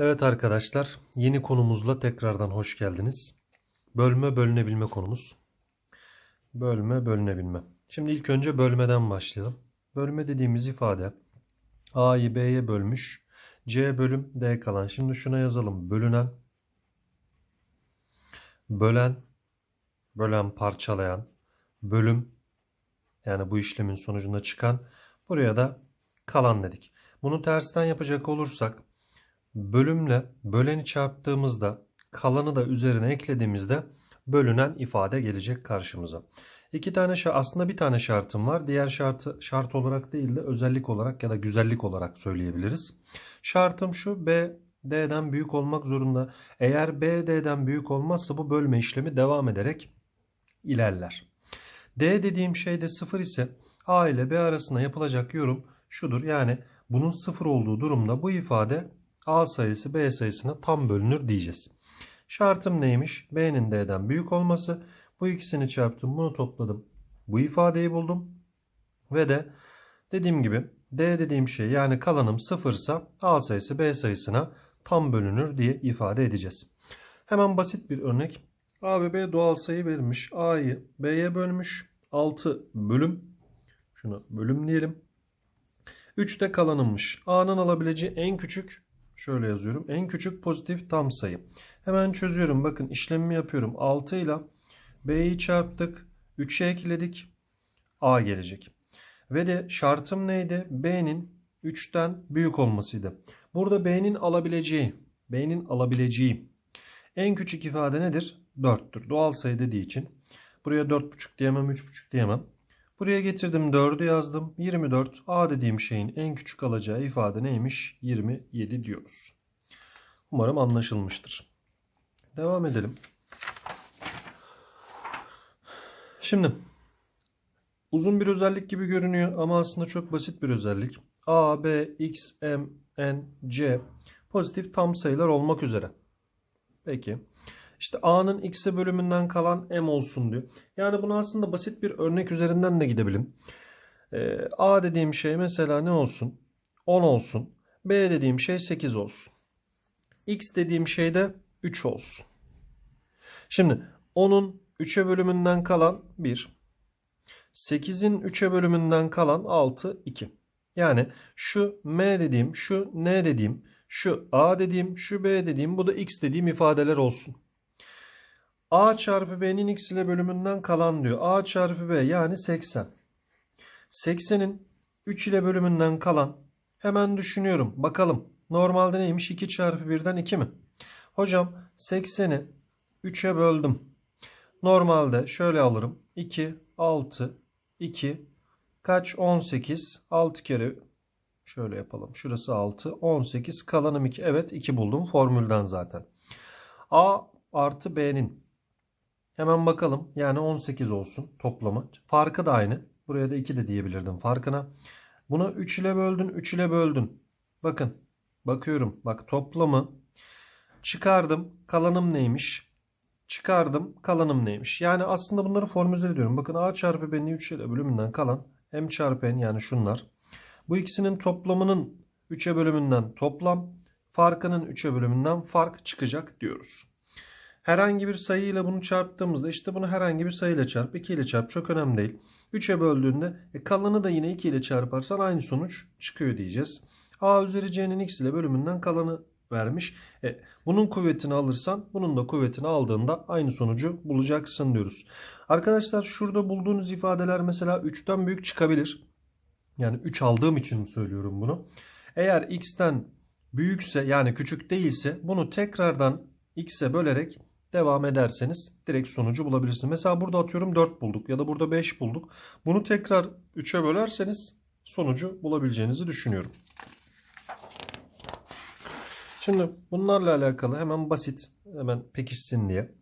Evet arkadaşlar, yeni konumuzla tekrardan hoş geldiniz. Bölme bölünebilme konumuz. Bölme bölünebilme. Şimdi ilk önce bölmeden başlayalım. Bölme dediğimiz ifade A'yı B'ye bölmüş. C bölüm D kalan. Şimdi şuna yazalım. Bölünen, bölen, bölen parçalayan, bölüm yani bu işlemin sonucunda çıkan buraya da kalan dedik. Bunu tersten yapacak olursak bölümle böleni çarptığımızda kalanı da üzerine eklediğimizde bölünen ifade gelecek karşımıza. İki tane şa- aslında bir tane şartım var. Diğer şartı şart olarak değil de özellik olarak ya da güzellik olarak söyleyebiliriz. Şartım şu B D'den büyük olmak zorunda. Eğer B D'den büyük olmazsa bu bölme işlemi devam ederek ilerler. D dediğim şey de sıfır ise A ile B arasında yapılacak yorum şudur. Yani bunun sıfır olduğu durumda bu ifade A sayısı B sayısına tam bölünür diyeceğiz. Şartım neymiş? B'nin D'den büyük olması. Bu ikisini çarptım, bunu topladım. Bu ifadeyi buldum. Ve de dediğim gibi D dediğim şey yani kalanım sıfırsa A sayısı B sayısına tam bölünür diye ifade edeceğiz. Hemen basit bir örnek. A ve B doğal sayı verilmiş. A'yı B'ye bölmüş. 6 bölüm. Şunu bölüm diyelim. 3 de kalanınmış. A'nın alabileceği en küçük şöyle yazıyorum. En küçük pozitif tam sayı. Hemen çözüyorum. Bakın işlemimi yapıyorum. 6 ile B'yi çarptık. 3'e ekledik. A gelecek. Ve de şartım neydi? B'nin 3'ten büyük olmasıydı. Burada B'nin alabileceği, B'nin alabileceği en küçük ifade nedir? 4'tür. Doğal sayı dediği için. Buraya 4,5 diyemem, 3,5 diyemem. Buraya getirdim 4'ü yazdım. 24 A dediğim şeyin en küçük alacağı ifade neymiş? 27 diyoruz. Umarım anlaşılmıştır. Devam edelim. Şimdi uzun bir özellik gibi görünüyor ama aslında çok basit bir özellik. A, B, X, M, N, C pozitif tam sayılar olmak üzere. Peki. İşte A'nın X'e bölümünden kalan M olsun diyor. Yani bunu aslında basit bir örnek üzerinden de gidebilirim. Ee, A dediğim şey mesela ne olsun? 10 olsun. B dediğim şey 8 olsun. X dediğim şey de 3 olsun. Şimdi 10'un 3'e bölümünden kalan 1. 8'in 3'e bölümünden kalan 6, 2. Yani şu M dediğim, şu N dediğim, şu A dediğim, şu B dediğim, bu da X dediğim ifadeler olsun. A çarpı B'nin X ile bölümünden kalan diyor. A çarpı B yani 80. 80'in 3 ile bölümünden kalan hemen düşünüyorum. Bakalım normalde neymiş? 2 çarpı 1'den 2 mi? Hocam 80'i 3'e böldüm. Normalde şöyle alırım. 2, 6, 2, kaç? 18. 6 kere şöyle yapalım. Şurası 6, 18. Kalanım 2. Evet 2 buldum formülden zaten. A artı B'nin hemen bakalım. Yani 18 olsun toplamı. Farkı da aynı. Buraya da 2 de diyebilirdim farkına. Bunu 3 ile böldün, 3 ile böldün. Bakın. Bakıyorum. Bak toplamı çıkardım. Kalanım neymiş? Çıkardım. Kalanım neymiş? Yani aslında bunları formüle ediyorum. Bakın A çarpı B'nin 3 ile bölümünden kalan M çarpı N yani şunlar. Bu ikisinin toplamının 3'e bölümünden toplam, farkının 3'e bölümünden fark çıkacak diyoruz. Herhangi bir sayıyla bunu çarptığımızda işte bunu herhangi bir sayıyla çarp, 2 ile çarp çok önemli değil. 3'e böldüğünde e, kalanı da yine 2 ile çarparsan aynı sonuç çıkıyor diyeceğiz. A üzeri C'nin x ile bölümünden kalanı vermiş. E, bunun kuvvetini alırsan bunun da kuvvetini aldığında aynı sonucu bulacaksın diyoruz. Arkadaşlar şurada bulduğunuz ifadeler mesela 3'ten büyük çıkabilir. Yani 3 aldığım için söylüyorum bunu. Eğer x'ten büyükse yani küçük değilse bunu tekrardan x'e bölerek devam ederseniz direkt sonucu bulabilirsiniz. Mesela burada atıyorum 4 bulduk ya da burada 5 bulduk. Bunu tekrar 3'e bölerseniz sonucu bulabileceğinizi düşünüyorum. Şimdi bunlarla alakalı hemen basit hemen pekişsin diye.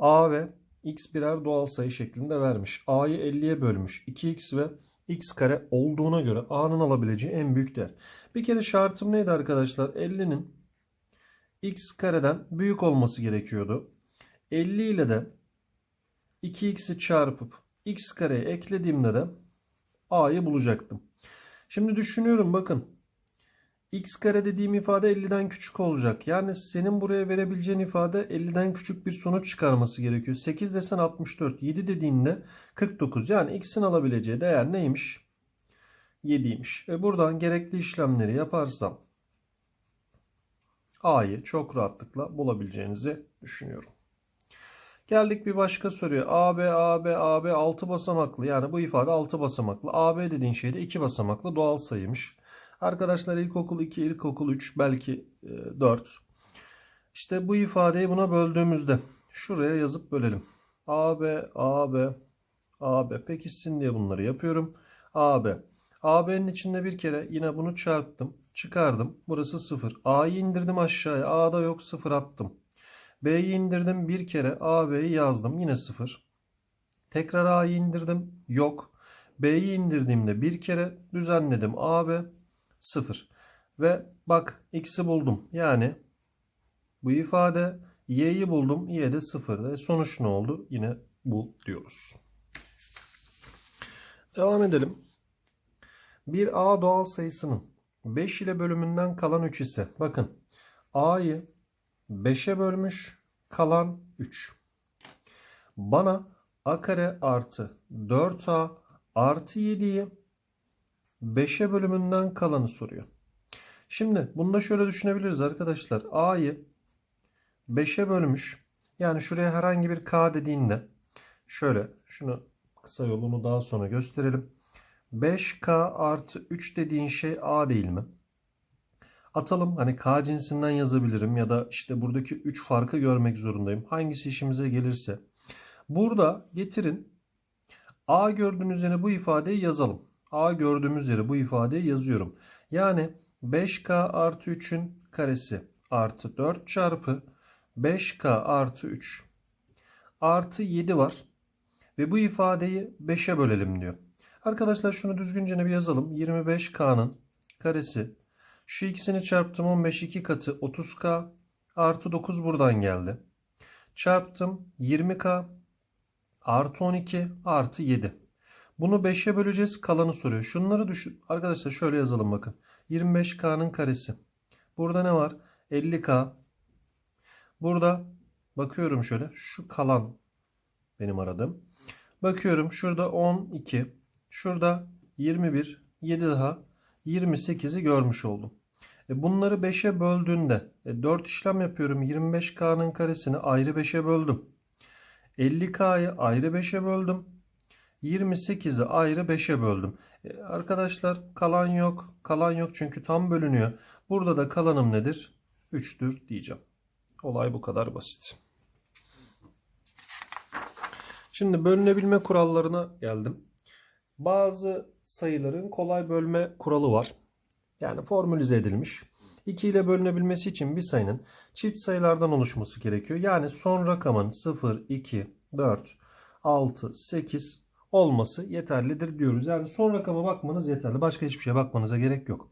A ve x birer doğal sayı şeklinde vermiş. A'yı 50'ye bölmüş. 2x ve x kare olduğuna göre A'nın alabileceği en büyük değer. Bir kere şartım neydi arkadaşlar? 50'nin x kareden büyük olması gerekiyordu. 50 ile de 2x'i çarpıp x kareye eklediğimde de a'yı bulacaktım. Şimdi düşünüyorum bakın. x kare dediğim ifade 50'den küçük olacak. Yani senin buraya verebileceğin ifade 50'den küçük bir sonuç çıkarması gerekiyor. 8 desen 64, 7 dediğinde 49. Yani x'in alabileceği değer neymiş? 7'ymiş. E buradan gerekli işlemleri yaparsam a'yı çok rahatlıkla bulabileceğinizi düşünüyorum. Geldik bir başka soruya. AB, AB, AB 6 basamaklı. Yani bu ifade 6 basamaklı. AB dediğin şey de 2 basamaklı doğal sayıymış. Arkadaşlar ilkokul 2, ilkokul 3, belki e, 4. İşte bu ifadeyi buna böldüğümüzde şuraya yazıp bölelim. AB, AB, AB pekişsin diye bunları yapıyorum. AB. AB'nin içinde bir kere yine bunu çarptım. Çıkardım. Burası 0. A'yı indirdim aşağıya. A'da yok 0 attım. B'yi indirdim bir kere. AB'yi yazdım. Yine 0. Tekrar A'yı indirdim. Yok. B'yi indirdiğimde bir kere düzenledim. AB 0. Ve bak x'i buldum. Yani bu ifade y'yi buldum. Y de 0. E sonuç ne oldu? Yine bu diyoruz. Devam edelim. Bir A doğal sayısının 5 ile bölümünden kalan 3 ise bakın A'yı 5'e bölmüş kalan 3. Bana A kare artı 4A artı 7'yi 5'e bölümünden kalanı soruyor. Şimdi bunu da şöyle düşünebiliriz arkadaşlar. A'yı 5'e bölmüş. Yani şuraya herhangi bir K dediğinde şöyle şunu kısa yolunu daha sonra gösterelim. 5K artı 3 dediğin şey A değil mi? Atalım hani K cinsinden yazabilirim ya da işte buradaki 3 farkı görmek zorundayım. Hangisi işimize gelirse. Burada getirin A gördüğünüz yere bu ifadeyi yazalım. A gördüğümüz yere bu ifadeyi yazıyorum. Yani 5K artı 3'ün karesi artı 4 çarpı 5K artı 3 artı 7 var. Ve bu ifadeyi 5'e bölelim diyor. Arkadaşlar şunu düzgünce bir yazalım. 25K'nın karesi. Şu ikisini çarptım 15 2 katı 30K artı 9 buradan geldi. Çarptım 20K artı 12 artı 7. Bunu 5'e böleceğiz kalanı soruyor. Şunları düşün. Arkadaşlar şöyle yazalım bakın. 25K'nın karesi. Burada ne var? 50K. Burada bakıyorum şöyle. Şu kalan benim aradığım. Bakıyorum şurada 12. Şurada 21. 7 daha 28'i görmüş oldum. E bunları 5'e böldüğünde e 4 işlem yapıyorum. 25K'nın karesini ayrı 5'e böldüm. 50K'yı ayrı 5'e böldüm. 28'i ayrı 5'e böldüm. E arkadaşlar kalan yok. Kalan yok çünkü tam bölünüyor. Burada da kalanım nedir? 3'tür diyeceğim. Olay bu kadar basit. Şimdi bölünebilme kurallarına geldim. Bazı sayıların kolay bölme kuralı var. Yani formülize edilmiş. 2 ile bölünebilmesi için bir sayının çift sayılardan oluşması gerekiyor. Yani son rakamın 0, 2, 4, 6, 8 olması yeterlidir diyoruz. Yani son rakama bakmanız yeterli. Başka hiçbir şeye bakmanıza gerek yok.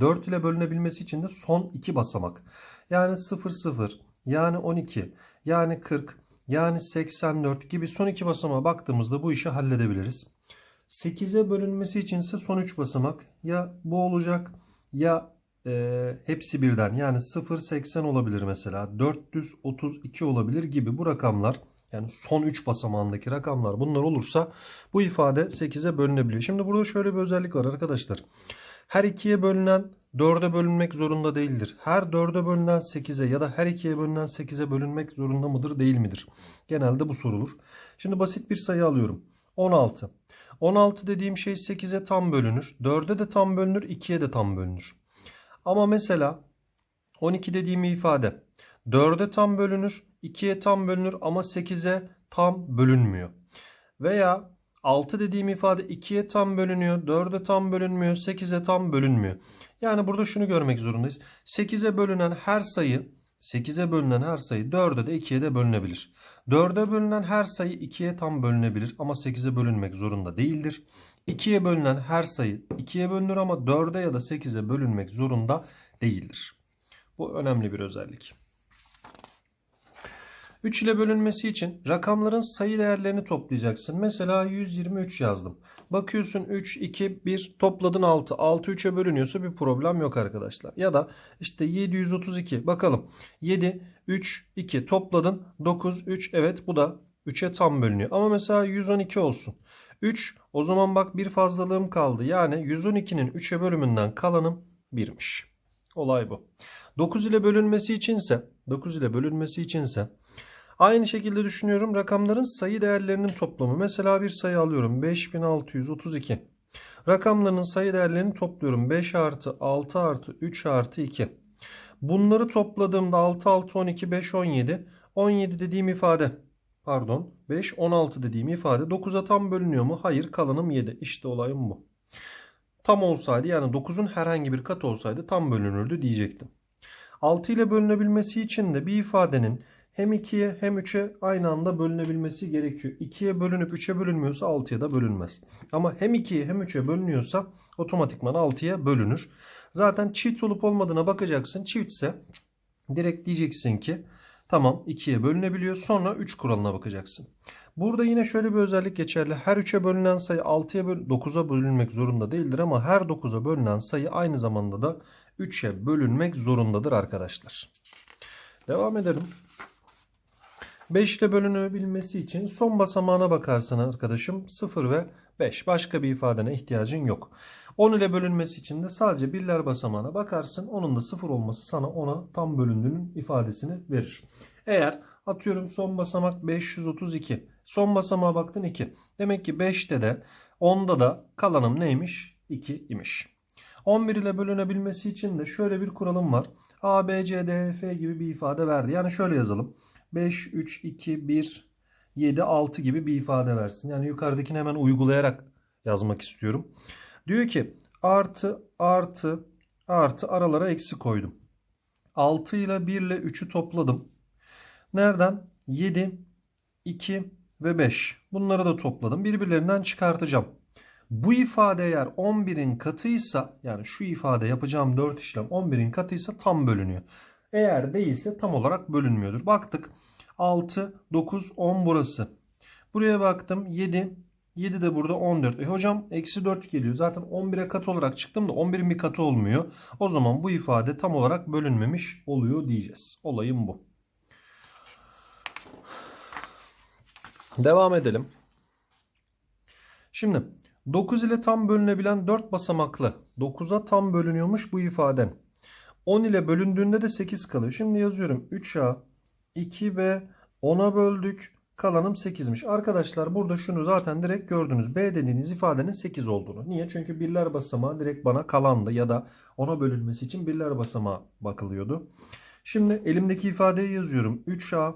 4 ile bölünebilmesi için de son 2 basamak. Yani 0, 0, yani 12, yani 40, yani 84 gibi son 2 basamağa baktığımızda bu işi halledebiliriz. 8'e bölünmesi için ise son 3 basamak ya bu olacak ya e, hepsi birden yani 0.80 olabilir mesela 432 olabilir gibi bu rakamlar yani son 3 basamağındaki rakamlar bunlar olursa bu ifade 8'e bölünebiliyor. Şimdi burada şöyle bir özellik var arkadaşlar. Her ikiye bölünen 4'e bölünmek zorunda değildir. Her 4'e bölünen 8'e ya da her 2'ye bölünen 8'e bölünmek zorunda mıdır değil midir? Genelde bu sorulur. Şimdi basit bir sayı alıyorum. 16. 16 dediğim şey 8'e tam bölünür. 4'e de tam bölünür. 2'ye de tam bölünür. Ama mesela 12 dediğim ifade 4'e tam bölünür. 2'ye tam bölünür ama 8'e tam bölünmüyor. Veya 6 dediğim ifade 2'ye tam bölünüyor. 4'e tam bölünmüyor. 8'e tam bölünmüyor. Yani burada şunu görmek zorundayız. 8'e bölünen her sayı 8'e bölünen her sayı 4'e de 2'ye de bölünebilir. 4'e bölünen her sayı 2'ye tam bölünebilir ama 8'e bölünmek zorunda değildir. 2'ye bölünen her sayı 2'ye bölünür ama 4'e ya da 8'e bölünmek zorunda değildir. Bu önemli bir özellik. 3 ile bölünmesi için rakamların sayı değerlerini toplayacaksın. Mesela 123 yazdım. Bakıyorsun 3, 2, 1 topladın 6. 6 3'e bölünüyorsa bir problem yok arkadaşlar. Ya da işte 732 bakalım. 7, 3, 2 topladın 9, 3 evet bu da 3'e tam bölünüyor. Ama mesela 112 olsun. 3 o zaman bak bir fazlalığım kaldı. Yani 112'nin 3'e bölümünden kalanım 1'miş. Olay bu. 9 ile bölünmesi içinse 9 ile bölünmesi içinse aynı şekilde düşünüyorum. Rakamların sayı değerlerinin toplamı. Mesela bir sayı alıyorum. 5632. Rakamların sayı değerlerini topluyorum. 5 artı 6 artı 3 artı 2. Bunları topladığımda 6 6 12 5 17. 17 dediğim ifade pardon 5 16 dediğim ifade 9'a tam bölünüyor mu? Hayır kalanım 7. İşte olayım bu. Tam olsaydı yani 9'un herhangi bir katı olsaydı tam bölünürdü diyecektim. 6 ile bölünebilmesi için de bir ifadenin hem 2'ye hem 3'e aynı anda bölünebilmesi gerekiyor. 2'ye bölünüp 3'e bölünmüyorsa 6'ya da bölünmez. Ama hem 2'ye hem 3'e bölünüyorsa otomatikman 6'ya bölünür. Zaten çift olup olmadığına bakacaksın. Çiftse direkt diyeceksin ki tamam 2'ye bölünebiliyor. Sonra 3 kuralına bakacaksın. Burada yine şöyle bir özellik geçerli. Her 3'e bölünen sayı 6'ya böl 9'a bölünmek zorunda değildir ama her 9'a bölünen sayı aynı zamanda da 3'e bölünmek zorundadır arkadaşlar. Devam edelim. 5 ile bölünebilmesi için son basamağına bakarsın arkadaşım 0 ve 5. Başka bir ifadene ihtiyacın yok. 10 ile bölünmesi için de sadece birler basamağına bakarsın. Onun da 0 olması sana ona tam bölündüğünün ifadesini verir. Eğer atıyorum son basamak 532. Son basamağa baktın 2. Demek ki 5'te de 10'da da kalanım neymiş? 2 imiş. 11 ile bölünebilmesi için de şöyle bir kuralım var. A, B, C, D, F gibi bir ifade verdi. Yani şöyle yazalım. 5, 3, 2, 1, 7, 6 gibi bir ifade versin. Yani yukarıdakini hemen uygulayarak yazmak istiyorum. Diyor ki artı, artı, artı aralara eksi koydum. 6 ile 1 ile 3'ü topladım. Nereden? 7, 2 ve 5. Bunları da topladım. Birbirlerinden çıkartacağım. Bu ifade eğer 11'in katıysa yani şu ifade yapacağım 4 işlem 11'in katıysa tam bölünüyor. Eğer değilse tam olarak bölünmüyordur. Baktık 6, 9, 10 burası. Buraya baktım 7, 7 de burada 14. E hocam eksi 4 geliyor. Zaten 11'e kat olarak çıktım da 11'in bir katı olmuyor. O zaman bu ifade tam olarak bölünmemiş oluyor diyeceğiz. Olayım bu. Devam edelim. Şimdi 9 ile tam bölünebilen 4 basamaklı 9'a tam bölünüyormuş bu ifaden. 10 ile bölündüğünde de 8 kalıyor. Şimdi yazıyorum 3A 2B 10'a böldük. Kalanım 8'miş. Arkadaşlar burada şunu zaten direkt gördünüz. B dediğiniz ifadenin 8 olduğunu. Niye? Çünkü birler basamağı direkt bana kalandı ya da 10'a bölünmesi için birler basamağı bakılıyordu. Şimdi elimdeki ifadeyi yazıyorum. 3A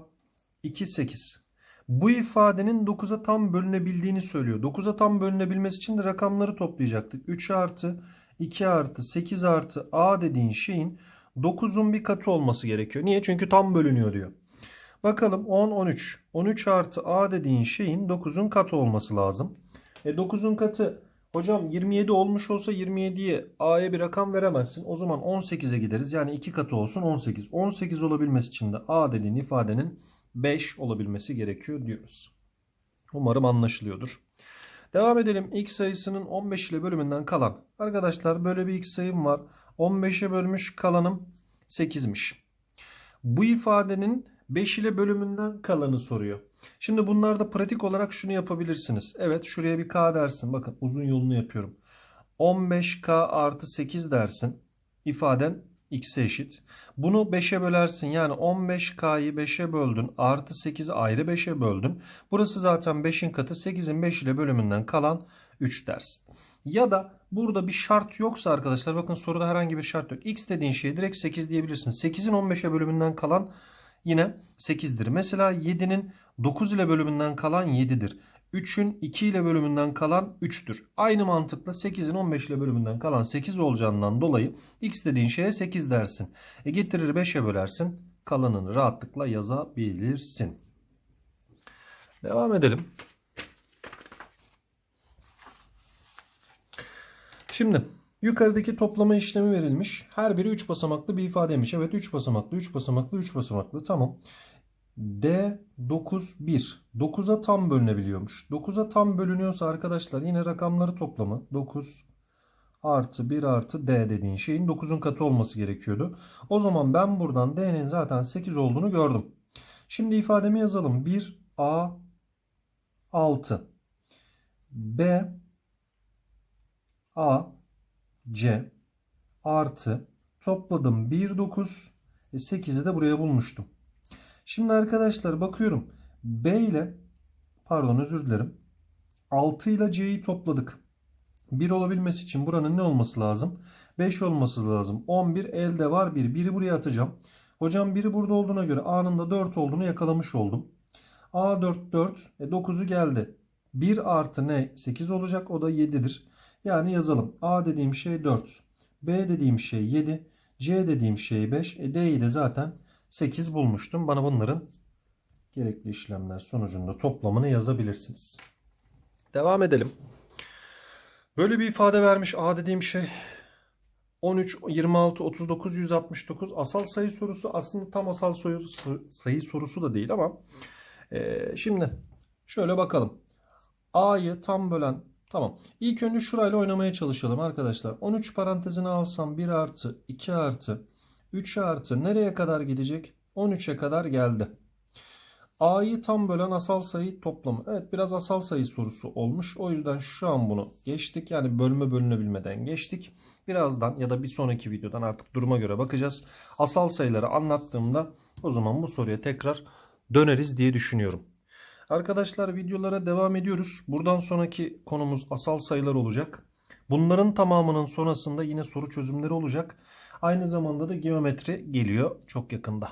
2 8. Bu ifadenin 9'a tam bölünebildiğini söylüyor. 9'a tam bölünebilmesi için de rakamları toplayacaktık. 3 artı 2 artı 8 artı a dediğin şeyin 9'un bir katı olması gerekiyor. Niye? Çünkü tam bölünüyor diyor. Bakalım 10, 13. 13 artı a dediğin şeyin 9'un katı olması lazım. E 9'un katı hocam 27 olmuş olsa 27'ye a'ya bir rakam veremezsin. O zaman 18'e gideriz. Yani 2 katı olsun 18. 18 olabilmesi için de a dediğin ifadenin 5 olabilmesi gerekiyor diyoruz. Umarım anlaşılıyordur. Devam edelim. X sayısının 15 ile bölümünden kalan. Arkadaşlar böyle bir x sayım var. 15'e bölmüş kalanım 8'miş. Bu ifadenin 5 ile bölümünden kalanı soruyor. Şimdi bunlarda pratik olarak şunu yapabilirsiniz. Evet şuraya bir k dersin. Bakın uzun yolunu yapıyorum. 15k artı 8 dersin. İfaden x'e eşit. Bunu 5'e bölersin. Yani 15k'yı 5'e böldün. Artı 8'i ayrı 5'e böldün. Burası zaten 5'in katı. 8'in 5 ile bölümünden kalan 3 dersin. Ya da burada bir şart yoksa arkadaşlar bakın soruda herhangi bir şart yok. X dediğin şeye direkt 8 diyebilirsin. 8'in 15'e bölümünden kalan yine 8'dir. Mesela 7'nin 9 ile bölümünden kalan 7'dir. 3'ün 2 ile bölümünden kalan 3'tür. Aynı mantıkla 8'in 15 ile bölümünden kalan 8 olacağından dolayı x dediğin şeye 8 dersin. E getirir 5'e bölersin. Kalanını rahatlıkla yazabilirsin. Devam edelim. Şimdi yukarıdaki toplama işlemi verilmiş. Her biri 3 basamaklı bir ifadeymiş. Evet 3 basamaklı, 3 basamaklı, 3 basamaklı. Tamam. D 9 1. 9'a tam bölünebiliyormuş. 9'a tam bölünüyorsa arkadaşlar yine rakamları toplamı 9 artı 1 artı D dediğin şeyin 9'un katı olması gerekiyordu. O zaman ben buradan D'nin zaten 8 olduğunu gördüm. Şimdi ifademi yazalım. 1 A 6 B A C artı topladım 1 9 e 8'i de buraya bulmuştum. Şimdi arkadaşlar bakıyorum. B ile pardon özür dilerim. 6 ile C'yi topladık. 1 olabilmesi için buranın ne olması lazım? 5 olması lazım. 11 elde var 1. 1'i buraya atacağım. Hocam biri burada olduğuna göre A'nın da 4 olduğunu yakalamış oldum. A 4 4. E 9'u geldi. 1 artı ne? 8 olacak. O da 7'dir. Yani yazalım. A dediğim şey 4. B dediğim şey 7. C dediğim şey 5. E D'yi de zaten 8 bulmuştum. Bana bunların gerekli işlemler sonucunda toplamını yazabilirsiniz. Devam edelim. Böyle bir ifade vermiş A dediğim şey 13, 26, 39, 169 asal sayı sorusu aslında tam asal sayı, sayı sorusu da değil ama e, şimdi şöyle bakalım. A'yı tam bölen tamam. İlk önce şurayla oynamaya çalışalım arkadaşlar. 13 parantezine alsam 1 artı 2 artı 3 artı nereye kadar gidecek? 13'e kadar geldi. A'yı tam bölen asal sayı toplamı. Evet biraz asal sayı sorusu olmuş. O yüzden şu an bunu geçtik. Yani bölme bölünebilmeden geçtik. Birazdan ya da bir sonraki videodan artık duruma göre bakacağız. Asal sayıları anlattığımda o zaman bu soruya tekrar döneriz diye düşünüyorum. Arkadaşlar videolara devam ediyoruz. Buradan sonraki konumuz asal sayılar olacak. Bunların tamamının sonrasında yine soru çözümleri olacak. Aynı zamanda da geometri geliyor çok yakında.